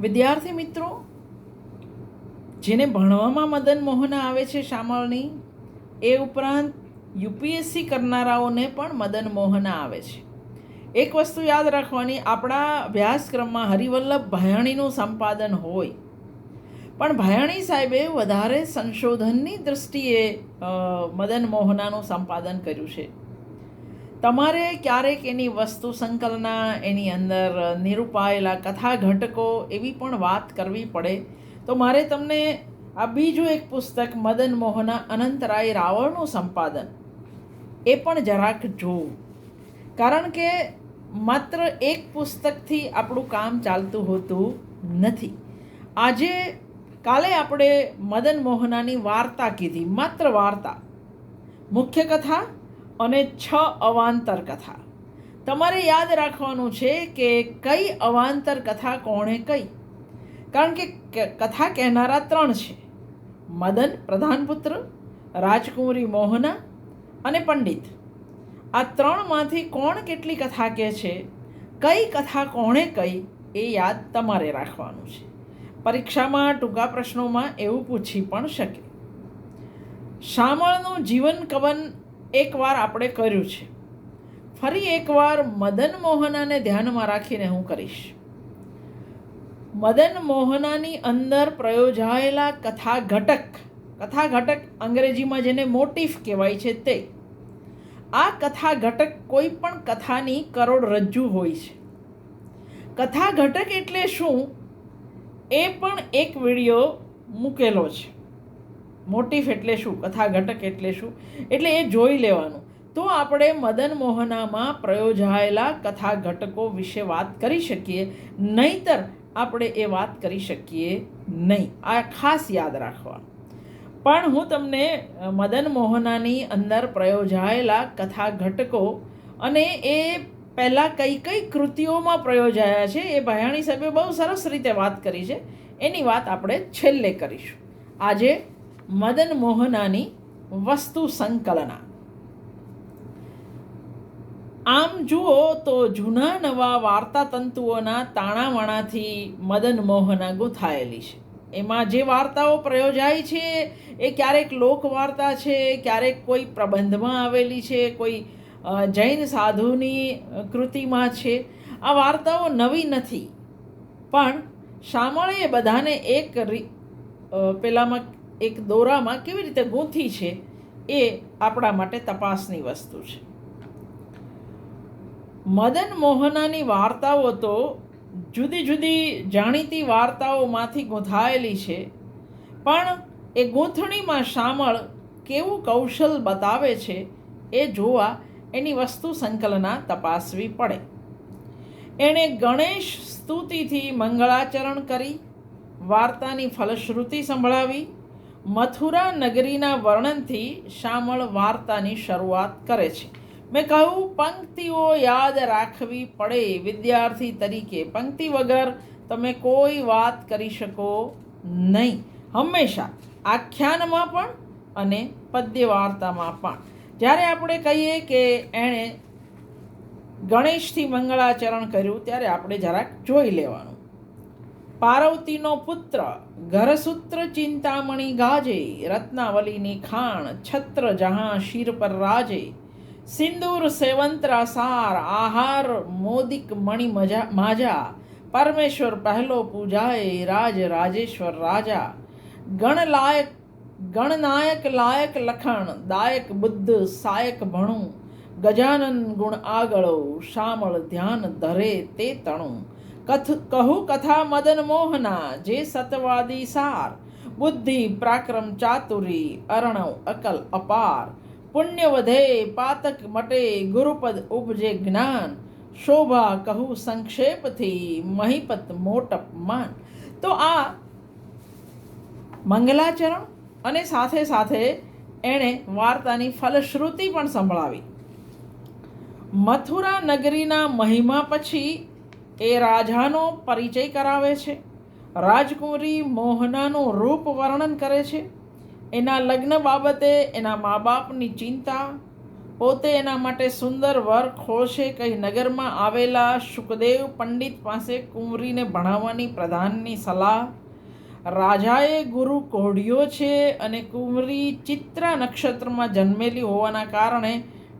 વિદ્યાર્થી મિત્રો, જેને ભણવામાં મદન મોહના આવે છે શામળની, એ ઉપરાંત યુપીએસસી કરનારાઓને પણ મદન મોહના આવે છે. એક વસ્તુ યાદ રાખવાની, આપણા અભ્યાસક્રમમાં હરિવલ્લભ ભાયાણીનું સંપાદન હોય. પણ ભાયાણી સાહેબે વધારે સંશોધનની દૃષ્ટિએ મદન મોહનાનું સંપાદન કર્યું છે. તમારે ક્યારેક એની વસ્તુ સંકલના, એની અંદર નિરૂપાયેલા કથા ઘટકો એવી પણ વાત કરવી પડે? તો મારે તમને આ બીજું એક પુસ્તક, મદન મોહના અનંતરાય રાવળનું સંપાદન. એ પણ જરાક જોવું. કારણ કે માત્ર એક પુસ્તકથી આપણું કામ ચાલતું હોતું નથી. આજે કાલે આપણે મદન મોહનાની વાર્તા કીધી, માત્ર વાર્તા. મુખ્ય કથા અને છ અવાંતર કથા તમારે યાદ રાખવાનું છે કે કઈ અવાંતર કથા કોણે કઈ કારણ કે કથા કહેનારા ત્રણ છે. મદન પ્રધાનપુત્ર રાજકુંવરી મોહના અને પંડિત. આ ત્રણમાંથી કોણ કેટલી કથા કહે છે? કઈ કથા કોણે કઈ એ યાદ તમારે રાખવાનું છે. પરીક્ષામાં, ટૂંકા પ્રશ્નોમાં એવું પૂછી પણ શકે. શામળનું જીવન કવન એકવાર આપણે કર્યું છે. ફરી એકવાર મદન મોહનાને ધ્યાનમાં રાખીને હું કરીશ. મદન મોહનાની અંદર પ્રયોજાયેલા કથા ઘટક કથા ઘટક અંગ્રેજીમાં જેને મોટિફ કહેવાય છે તે. આ કથા ઘટક કોઈ પણ કથાની કરોડરજ્જુ હોય છે. કથા ઘટક એટલે શું? એ પણ એક વીડિયો મૂકેલો છે. મોટિફ એટલે શું કથા ઘટક એટલે શું, એટલે એ જોઈ લેવાનું. તો આપણે મદન મોહનામાં પ્રયોજાયેલા કથા ઘટકો વિશે વાત કરી શકીએ, નહીતર આપણે એ વાત કરી શકીએ નહીં. આ ખાસ યાદ રાખવા પણ હું તમને મદન મોહનાની અંદર પ્રયોજાયેલા કથા ઘટકો અને એ પહેલાં કઈ કઈ કૃતિઓમાં પ્રયોજાયા છે, એ ભયાણી સાહેબે બહુ સરસ રીતે વાત કરી છે, એની વાત આપણે છેલ્લે કરીશું. આજે મદન મોહનાની વસ્તુ સંકલના આમ જુઓ તો જૂના નવા વાર્તા તંતુઓના તાણાવાણાથી મદન મોહના ગૂંથાયેલી છે એમાં જે વાર્તાઓ પ્રયોજાય છે એ ક્યારેક લોકવાર્તા છે ક્યારેક કોઈ પ્રબંધમાં આવેલી છે કોઈ જૈન સાધુની કૃતિમાં છે આ વાર્તાઓ નવી નથી પણ શામળે બધાને એક પેલામાં એક દોરામાં કેવી રીતે ગૂંથી છે એ આપણા માટે તપાસની વસ્તુ છે. મદન મોહનાની વાર્તાઓ તો જુદી જુદી જાણીતી વાર્તાઓમાંથી ગૂંથાયેલી છે, પણ એ ગૂંથણીમાં શામળ કેવું કૌશલ બતાવે છે એ જોવા એની વસ્તુ સંકલના તપાસવી પડે. એણે ગણેશ સ્તુતિથી મંગળાચરણ કરી, વાર્તાની ફલશ્રુતિ સંભળાવી મથુરા નગરીના વર્ણનથી શામળ વાર્તાની શરૂઆત કરે છે. મેં કહ્યું, પંક્તિઓ યાદ રાખવી પડે. વિદ્યાર્થી તરીકે, પંક્તિ વગર તમે કોઈ વાત કરી શકો નહીં. હંમેશા આખ્યાનમાં પણ અને પદ્ય વાર્તામાં પણ. જ્યારે આપણે કહીએ કે એણે ગણેશથી મંગળાચરણ કર્યું, ત્યારે આપણે જરાક જોઈ લેવાનું. પાર્વતીનો પુત્ર, ઘરસૂત્ર ચિંતામણી ગાજે, રત્નાવલીની ખાણ છત્ર જહાં શીર પર રાજે. સિંદૂર સેવંતરા સાર આહાર મોદિક મણિ મજા, માજા. પરમેશ્વર પહેલો પૂજાય રાજ રાજેશ્વર રાજા. ગણ લાયક ગણનાયક લાયક લખણ, દાયક બુદ્ધ સાયક ભણું. ગજાનન ગુણ આગળો, શામળ ધ્યાન ધરે તે તણું. કથ કહુ કથા મદન મોહના, જે સતવાદી સાર. બુદ્ધિ પ્રાક્રમ ચાતુરી, અરણવ અકલ અપાર. પુણ્ય વધે, પાતક મટે, ગુરુપદ ઉપજે જ્ઞાન. શોભા કહું સંક્ષેપથી, મહિપત મોટપ માન. તો આ મંગલાચરણ અને સાથે સાથે એણે વાર્તાની ફલશ્રુતિ પણ સંભળાવી. મથુરા નગરીના મહિમા પછી એ રાજાનો પરિચય કરાવે છે. રાજકુંવરી મોહનાનું રૂપ વર્ણન કરે છે. એના લગ્ન બાબતે એના મા બાપની ચિંતા, પોતે એના માટે સુંદર વર ખોશે કઈ નગરમાં આવેલા શુકદેવ પંડિત પાસે કુંવરીને ભણાવવાની પ્રધાનની સલાહ. રાજાએ ગુરુ કોઢ્યો છે અને કુંવરી ચિત્રા નક્ષત્રમાં જન્મેલી હોવાના કારણે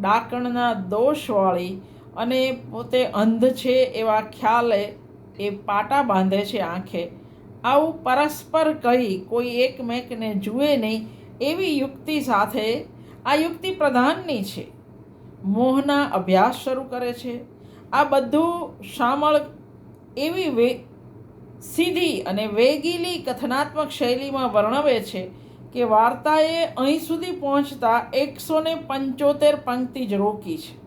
ડાકણના દોષવાળી અને પોતે અંધ છે એવા ખ્યાલે એ પાટા બાંધે છે આંખે. આવું પરસ્પર કહી કોઈ એકમેકને જુએ નહીં એવી યુક્તિ સાથે આ યુક્તિ પ્રધાનની છે. મોહના અભ્યાસ શરૂ કરે છે. આ બધું શામળ એવી વે સીધી અને વેગીલી કથનાત્મક શૈલીમાં વર્ણવે છે કે વાર્તાએ અહીં સુધી પહોંચતા એકસો પંચોતેર પંક્તિ જ રોકી છે.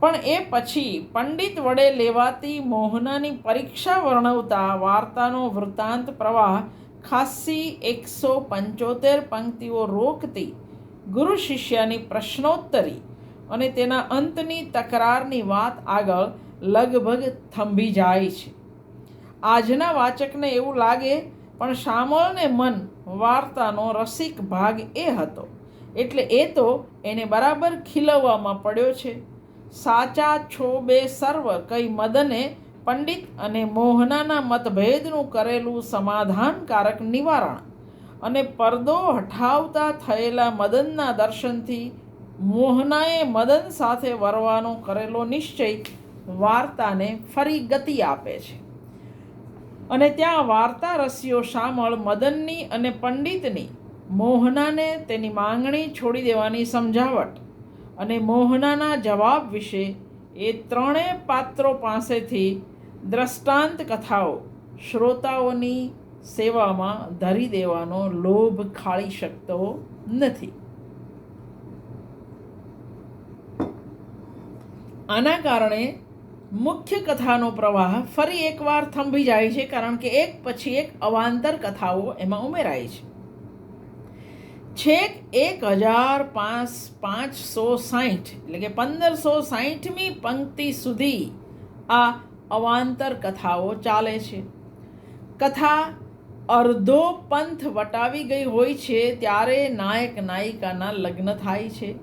પણ એ પછી પંડિત વડે લેવાતી મોહનાની પરીક્ષા વર્ણવતા વાર્તાનો વૃત્તાંત પ્રવાહ ખાસ્સી એકસો પંચોતેર પંક્તિઓ રોકતી, ગુરુ શિષ્યની પ્રશ્નોત્તરી અને તેના અંતની તકરારની વાત આગળ લગભગ થંભી જાય છે. આજના વાચકને એવું લાગે, પણ શામળને મન વાર્તાનો રસિક ભાગ એ હતો. એટલે એ તો એને બરાબર ખીલવવામાં પડ્યો છે. સાચા છો બે સર્વ કઈ મદને પંડિત અને મોહનાના મતભેદનું કરેલું સમાધાનકારક નિવારણ. અને પરદો હઠાવતા થયેલા મદનના દર્શનથી મોહનાએ મદન સાથે વરવાનો કરેલો નિશ્ચય વાર્તાને ફરી ગતિ આપે છે. અને ત્યાં વાર્તા રસીઓ શામળ મદનની અને પંડિતની. મોહનાને તેની માંગણી છોડી દેવાની સમજાવટ. અને મોહનાના જવાબ વિશે એ ત્રણેય પાત્રો પાસેથી દ્રષ્ટાંત કથાઓ શ્રોતાઓની સેવામાં ધરી દેવાનો લોભ ખાળી શકતો નથી. આના કારણે મુખ્ય કથાનો પ્રવાહ ફરી એકવાર થંભી જાય છે કારણ કે એક પછી એક અવાંતર કથાઓ એમાં ઉમેરાય છે. છેક એક હજાર પાંચ પાંચસો સાઠ એટલે કે પંદરસો સાઠમી પંક્તિ સુધી આ અવાંતર કથાઓ ચાલે છે. કથા અર્ધો પંથ વટાવી ગઈ હોય છે ત્યારે નાયક નાયિકાના લગ્ન થાય છે.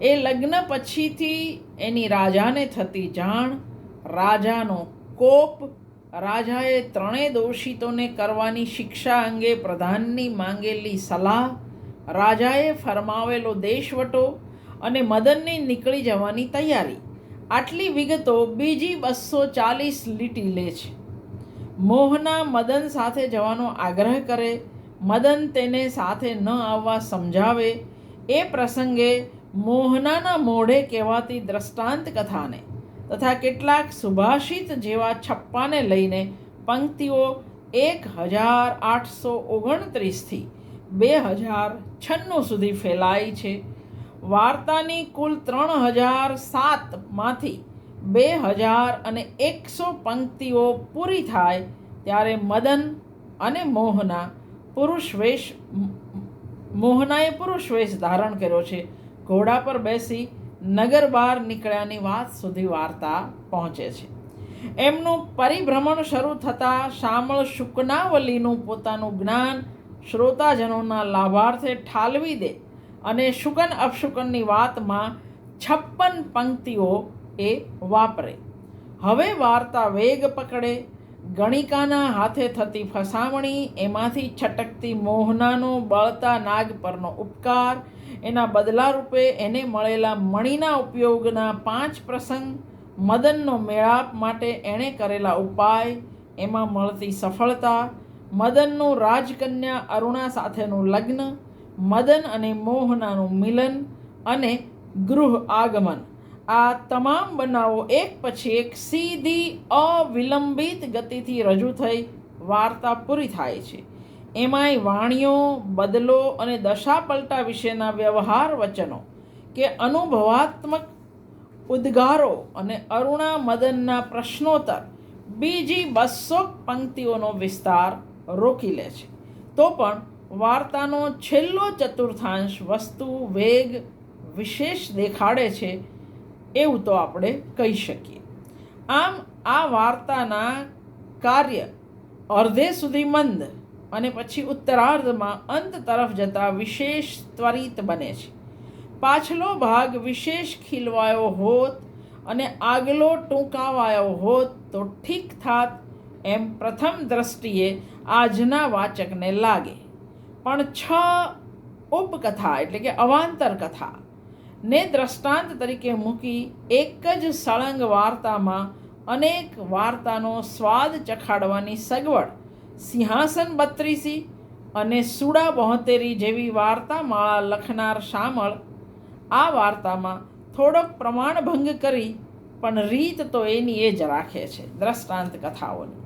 એ લગ્ન પછીથી એની રાજાને થતી જાણ, રાજાનો કોપ, રાજાએ ત્રણેય દોષિતોને કરવાની શિક્ષા અંગે પ્રધાનની માંગેલી સલાહ રાજાએ ફરમાવેલો દેશવટો અને મદનની નીકળી જવાની તૈયારી. આટલી વિગતો બીજી બસો ચાલીસ લીટી લે છે. મોહના મદન સાથે જવાનો આગ્રહ કરે, મદન તેને સાથે ન આવવા સમજાવે. એ પ્રસંગે મોહનાના મોઢે કહેવાતી દ્રષ્ટાંત કથાને તથા કેટલાક સુભાષિત જેવા છપ્પાને લઈને પંક્તિઓ એક હજાર આઠસો ઓગણત્રીસથી બે હજાર છન્નું સુધી ફેલાઈ છે. વાર્તાની કુલ ત્રણ હજાર સાતમાંથી બે હજાર અને એકસો પંક્તિઓ પૂરી થાય ત્યારે મદન અને મોહના પુરુષવેશ મોહનાએ પુરુષવેશ ધારણ કર્યો છે. ઘોડા પર બેસી નગર બહાર નીકળ્યાની વાત સુધી વાર્તા પહોંચે છે. એમનું પરિભ્રમણ શરૂ થતાં શામળ શુકનાવલીનું પોતાનું જ્ઞાન શ્રોતાજનોના લાભાર્થે ઠાલવી દે અને શુકન અપશુકનની વાતમાં છપ્પન પંક્તિઓ એ વાપરે. હવે વાર્તા વેગ પકડે, ગણિકાના હાથે થતી ફસામણી, એમાંથી છટકતી મોહનાનો બળતા નાગ પરનો ઉપકાર, એના બદલા રૂપે એને મળેલા મણીના ઉપયોગના પાંચ પ્રસંગ, મદનનો મેળાપ માટે એણે કરેલા ઉપાય, એમાં મળતી સફળતા મદનનું રાજકન્યા અરુણા સાથેનું લગ્ન, મદન અને મોહનાનું મિલન અને ગૃહ આગમન. આ તમામ બનાવો એક પછી એક સીધી અવિલંબિત ગતિથી રજૂ થઈ વાર્તા પૂરી થાય છે. એમાંય વાણીઓ, બદલો અને દશા પલટા વિશેના વ્યવહાર વચનો કે અનુભવાત્મક ઉદ્ગારો અને અરુણા મદનના પ્રશ્નોત્તર, બીજી બસો પંક્તિઓનો વિસ્તાર રોકી લે છે. તો પણ વાર્તાનો છેલ્લો ચતુર્થાંશ વસ્તુ વેગ વિશેષ દેખાડે છે એવું તો આપણે કહી શકીએ. આમ આ વાર્તાના કાર્ય અર્ધે સુધી મંદ અને પછી ઉત્તરાર્ધમાં અંત તરફ જતાં વિશેષ ત્વરિત બને છે. પાછલો ભાગ વિશેષ ખીલવાયો હોત અને આગલો ટૂંકાવાયો હોત તો ઠીક થાત એમ પ્રથમ દ્રષ્ટિએ આજના વાચકને લાગે. પણ છ ઉપકથા એટલે કે અવાંતર કથા ને દ્રષ્ટાંત તરીકે મૂકી એક જ સળંગ વાર્તામાં અનેક વાર્તાનો સ્વાદ ચખાડવાની સગવડ, સિંહાસન બત્રીસી અને સુડા બોહતેરી જેવી વાર્તા માળા લખનાર શામળ, આ વાર્તામાં થોડોક પ્રમાણભંગ કરી, પણ રીત તો એની એ જ રાખે છે દ્રષ્ટાંત કથાઓની.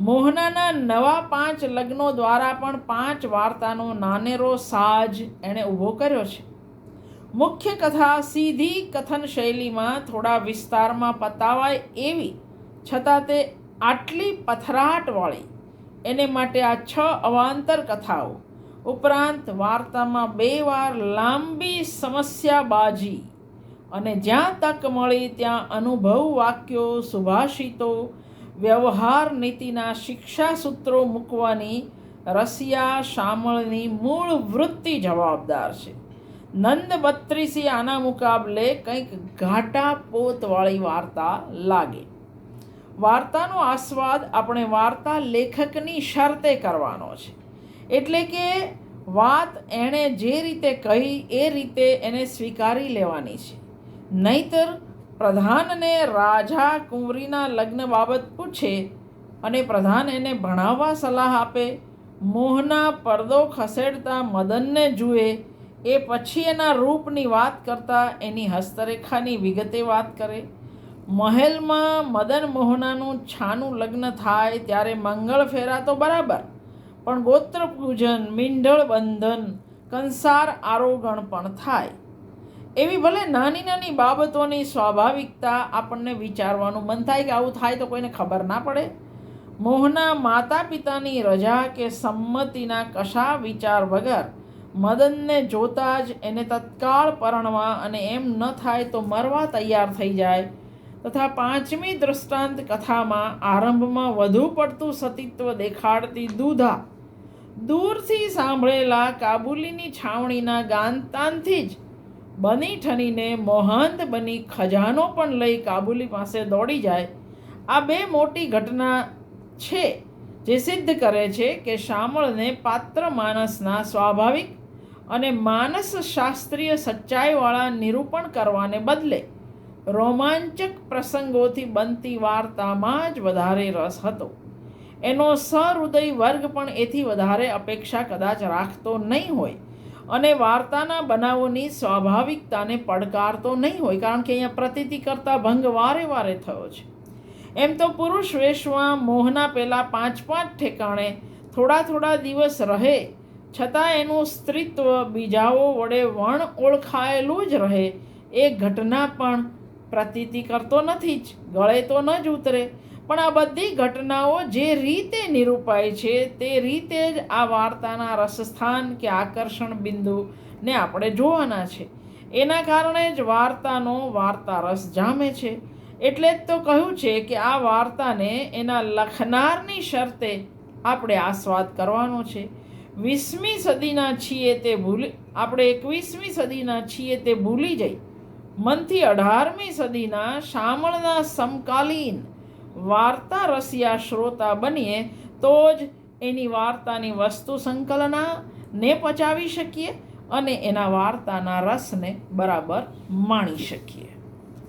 મોહનાના નવા પાંચ લગ્નો દ્વારા પણ પાંચ વાર્તાનો નાનેરો સાજ એણે ઊભો કર્યો છે. મુખ્ય કથા સીધી કથન શૈલીમાં થોડા વિસ્તારમાં પતાવાય એવી, છતાં તે આટલી પથરાટવાળી એને માટે આ છ અવાંતર કથાઓ. ઉપરાંત વાર્તામાં બે વાર લાંબી સમસ્યાબાજી. અને જ્યાં તક મળી ત્યાં અનુભવ વાક્યો સુભાષિતો વ્યવહાર નીતિના શિક્ષા સૂત્રો મૂકવાની રસિયા શામળની મૂળ વૃત્તિ જવાબદાર છે. નંદ બત્રીસી આના મુકાબલે કંઈક ઘાટા પોતવાળી વાર્તા લાગે. વાર્તાનો આસ્વાદ આપણે વાર્તા લેખકની શરતે કરવાનો છે. એટલે કે વાત એણે જે રીતે કહી એ રીતે એને સ્વીકારી લેવાની છે. નહીતર પ્રધાનને રાજા કુંવરીના લગ્ન બાબત પૂછે અને પ્રધાન એને ભણાવવા સલાહ આપે, મોહના પડદો ખસેડતા મદનને જુએ, એ પછી એના રૂપની વાત કરતાં એની હસ્તરેખાની વિગતે વાત કરે. મહેલમાં મદન મોહનાનું છાનું લગ્ન થાય ત્યારે મંગળ ફેરા તો બરાબર, પણ ગોત્ર પૂજન મીંઢળ બંધન, કંસાર આરોગણ પણ થાય. એવી ભલે નાની નાની બાબતોની સ્વાભાવિકતા આપણને વિચારવાનું મન થાય કે આવું થાય તો કોઈને ખબર ના પડે. મોહના માતા પિતાની રજા કે સંમતિના કશા વિચાર વગર મદનને જોતા જ એને તત્કાળ પરણવા અને એમ ન થાય તો મરવા તૈયાર થઈ જાય. તથા પાંચમી દૃષ્ટાંત કથામાં આરંભમાં વધુ પડતું સતીત્વ દેખાડતી દૂધા દૂરથી સાંભળેલા કાબુલીની છાવણીના ગાનતાનથી જ બની ઠનીને મોહાંત બની ખજાનો પણ લઈ કાબુલી પાસે દોડી જાય. આ બે મોટી ઘટના છે જે સિદ્ધ કરે છે કે શામળને પાત્ર માનસના સ્વાભાવિક અને માનસ શાસ્ત્રીય સચ્ચાઈવાળા નિરૂપણ કરવાને બદલે રોમાંચક પ્રસંગોથી બનતી વાર્તામાં જ વધારે રસ હતો. એનો સહૃદય વર્ગ પણ એથી વધારે અપેક્ષા કદાચ રાખતો નહીં હોય. અને વાર્તાના બનાવોની સ્વાભાવિકતાને પડકારતો નહીં હોય, કારણ કે અહીંયા પ્રતિતિ કરતાં ભંગ વારે વારે થયો છે. એમ તો પુરુષ વેશમાં મોહના પહેલાં પાંચ પાંચ ઠેકાણે થોડા થોડા દિવસ રહે, છતાં એનું સ્ત્રીત્વ બીજાઓ વડે વણ ઓળખાયેલું જ રહે. એ ઘટના પણ પ્રતીતિ કરતો નથી જ, ગળે તો ન જ ઉતરે પણ આ બધી ઘટનાઓ જે રીતે નિરૂપાય છે, તે રીતે જ આ વાર્તાના રસસ્થાન કે આકર્ષણ બિંદુને આપણે જોવાના છે. એના કારણે જ વાર્તાનો વાર્તા રસ જામે છે. એટલે જ તો કહ્યું છે કે આ વાર્તાને એના લખનારની શરતે આપણે આસ્વાદ કરવાનો છે. વીસમી સદીના છીએ તે ભૂલી, આપણે એકવીસમી સદીના છીએ તે ભૂલી જઈ. મનથી અઢારમી સદીના શામળના સમકાલીન વાર્તા રસિયા શ્રોતા બનીએ, તો જ એની વાર્તાની વસ્તુ સંકલનાને પચાવી શકીએ અને એના વાર્તાના રસને બરાબર માણી શકીએ.